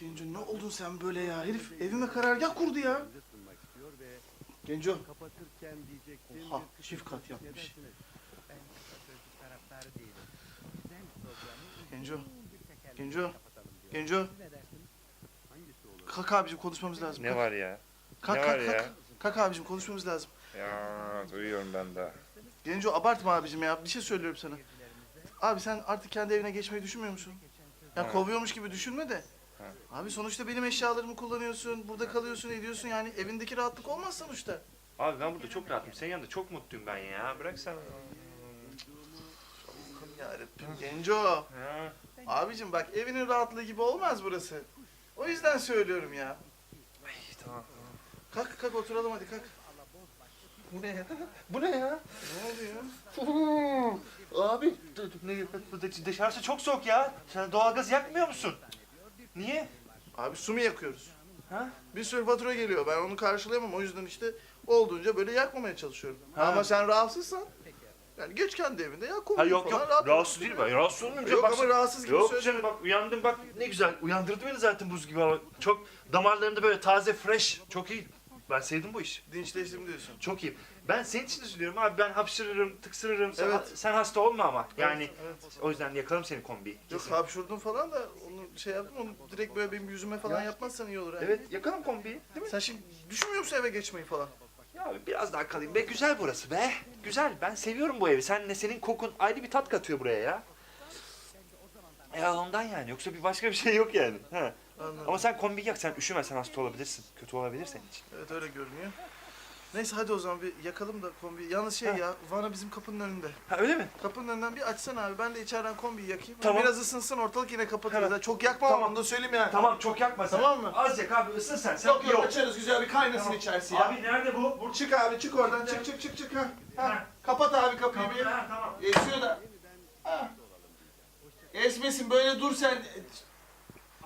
Genco ne oldun sen böyle ya? Herif evime karargah kurdu ya. Genco. Oha, çift kat yapmış. Genco. Genco. Genco. Kalk abicim konuşmamız lazım. Ne kalk. var ya? Kalk ne kalk var kalk. ya? Kalk abicim konuşmamız lazım. Ya duyuyorum ben de. Genco abartma abicim ya. Bir şey söylüyorum sana. Abi sen artık kendi evine geçmeyi düşünmüyor musun? Ya Ha. kovuyormuş gibi düşünme de. Ha. Abi sonuçta benim eşyalarımı kullanıyorsun, burada kalıyorsun, ediyorsun yani evindeki rahatlık olmaz sonuçta. Abi ben burada çok rahatım. Senin yanında çok mutluyum ben ya. Bırak sen. Genco. Abicim bak evinin rahatlığı gibi olmaz burası. O yüzden söylüyorum ya. Ay, tamam. Kalk kalk oturalım hadi kalk. Bu ne ya? Bu ne ya? Ne oluyor? Abi d- d- ne, d- dışarısı çok soğuk ya. Sen doğalgaz yakmıyor musun? Niye? Abi su mu yakıyoruz? Ha? Bir sürü fatura geliyor. Ben onu karşılayamam. O yüzden işte olduğunca böyle yakmamaya çalışıyorum. Ha. Ama sen rahatsızsan yani geç kendi evinde yak Ha konuyu yok falan. yok. rahat. Rahatsız değil ben. Rahatsız olmayınca Yok ama rahatsız gibi Yok canım bak uyandım bak ne güzel. Uyandırdı beni zaten buz gibi hava. Çok damarlarında böyle taze fresh. Çok iyi. Ben sevdim bu işi. Dinçleştim diyorsun. Çok iyi. Ben senin için üzülüyorum abi. Ben hapşırırım, tıksırırım. Sen, Evet. sen hasta olma ama. Yani o yüzden yakalım seni kombiyi. Yok Kesin. hapşurdun falan da onu şey yaptım onu direkt böyle benim yüzüme falan Ya. yapmazsan iyi olur. ha. Evet yakalım kombiyi. Değil mi? Sen şimdi düşünmüyor musun eve geçmeyi falan? Abi biraz daha kalayım be. Güzel burası be. Güzel. Ben seviyorum bu evi. Senle senin kokun ayrı bir tat katıyor buraya ya. Ya ondan yani. Yoksa bir başka bir şey yok yani. Ha. Anladım. Ama sen kombi yak. Sen üşüme. Sen hasta olabilirsin. Kötü olabilir senin için. Evet öyle görünüyor. Neyse hadi o zaman bir yakalım da kombi. Yalnız şey Ha. ya Vana bizim kapının önünde. Ha öyle mi? Kapının önünden bir açsana abi. Ben de içeriden kombiyi yakayım. Tamam. Biraz ısınsın ortalık yine kapatırız. Hemen. ha. Çok yakma ama Tamam. onu da söyleyeyim yani. Tamam çok yakma sen. Tamam mı? Az yak abi ısın sen. sen Yok yok açarız güzel bir kaynasın Tamam. içerisi ya. Abi nerede bu? Burada. Çık abi çık oradan çık çık çık çık ha. ha. Ha. Kapat abi kapıyı bir. Ha, tamam. Esiyor da. Ha. Esmesin böyle dur sen.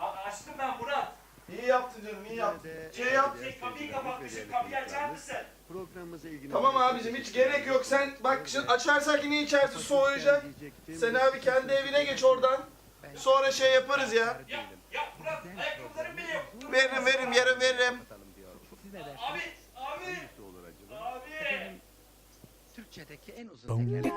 A- açtım ben Murat. İyi yaptın canım iyi yaptın. Şey yap. saygıdeğer Kapıyı değerli Kapıyı açar mısın? Programımıza ilgili Tamam abicim hiç gerek yok. Sen bak şimdi açarsak yine içerisi soğuyacak. Sen abi kendi evine geç oradan. Sonra şey yaparız ya. Ya, ya Murat ayakkabılarım bile yok. Veririm veririm yarın veririm. Siz ne dersiniz? Abi, abi, Hangisi olur acaba? abi. Türkçedeki en uzun tekerlek.